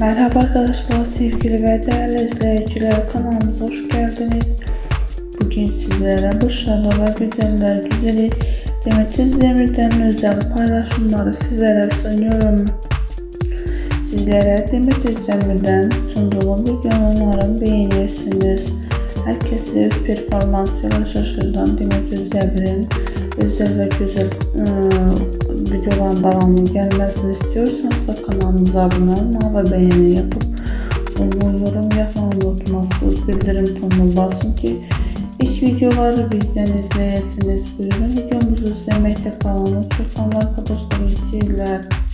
Merhaba arkadaşlar, sevgili ve değerli izleyiciler kanalımıza hoş geldiniz. Bugün sizlere başarılı ve güzeller güzeli Demet Özdemir'den özel paylaşımları sizlere sunuyorum. Sizlere Demet Özdemir'den sunduğum videonu umarım beğenirsiniz. Herkesi öz performansıyla şaşırtan Demet Özdemir'in özel ve güzel ıı, videoların devamlı gelmesini istiyorsanız kanalımıza abone olma ve beğeni yapıp bunu yorum yapmayı unutmazsınız. Bildirim tonuna basın ki ilk videoları bizden izleyesiniz. Buyurun videomuzu izlemekte kalın. Çok arkadaşlar iyi.